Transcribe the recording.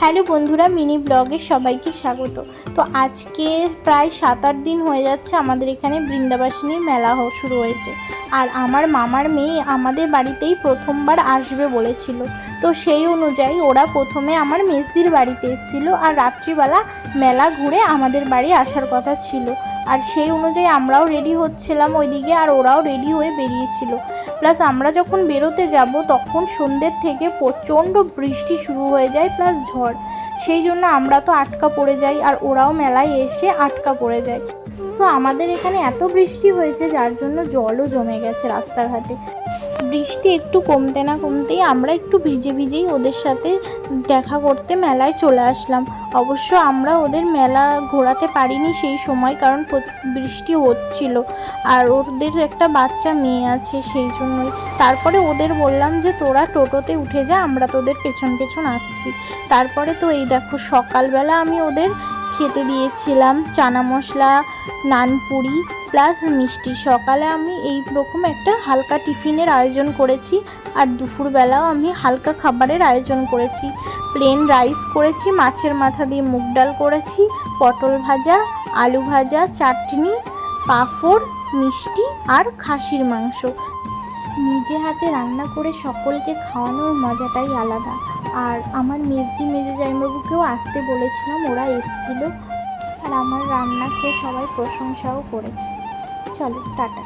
Hello বন্ধুরা, mini ব্লগে সবাইকে স্বাগত। তো আজকে প্রায় সাত আট দিন হয়ে যাচ্ছে আমাদের এখানে বৃন্দাবাসিনীর মেলা শুরু হয়েছে। আর আমার মামার মেয়ে আমাদের বাড়িতেই প্রথমবার আসবে বলেছিল। তো সেই অনুযায়ী ওরা প্রথমে আমার মেজদির বাড়িতে এসেছিল আর রাত্রিবেলা মেলা ঘুরে আমাদের বাড়ি আসার কথা ছিল। আর সেই অনুযায়ী আমরাও রেডি হচ্ছিলাম ওইদিকে আর ওরাও রেডি হয়ে বেরিয়েছিল। প্লাস আমরা যখন বেরোতে যাব তখন সন্ধ্যের থেকে প্রচণ্ড বৃষ্টি শুরু হয়ে যায়, প্লাস ঝড় সেই জন্য আমরা তো আটকা পড়ে যাই আর ওরাও মেলায় এসে আটকা পড়ে যায়। সো আমাদের এখানে এত বৃষ্টি হয়েছে, যার জন্য জলও জমে গেছে রাস্তাঘাটে। বৃষ্টি একটু কমতে না কমতেই আমরা একটু ভিজে ভিজেই ওদের সাথে দেখা করতে মেলায় চলে আসলাম। অবশ্য আমরা ওদের মেলা ঘোরাতে পারিনি সেই সময়, কারণ বৃষ্টি হচ্ছিল। আর ওদের একটা বাচ্চা মেয়ে আছে সেই জন্যই। তারপরে ওদের বললাম যে, তোরা টোটোতে উঠে যা, আমরা তোদের পেছন পেছন আসছি। তারপরে তো এই দেখো, সকালবেলা আমি ওদের খেতে দিয়েছিলাম, চানা মশলা নানপুরি প্লাস মিষ্টি। সকালে আমি এই রকম একটা হালকা টিফিনের আয়োজন করেছি আর দুপুরবেলাও আমি হালকা খাবারের আয়োজন করেছি। প্লেন রাইস করেছি, মাছের মাথা দিয়ে মুগ ডাল করেছি, পটল ভাজা, আলু ভাজা, চাটনি, পাঁপড়, মিষ্টি আর খাসির মাংস। নিজে হাতে রান্না করে সকলকে খাওয়ানোর মজাটাই আলাদা। আর আমার মেজদি মেজো জাইমাবুকেও আসতে বলেছিলাম, ওরা এসেছিল। আর আমার রান্না খেয়ে সবাই প্রশংসাও করেছে। চলো, টাটা।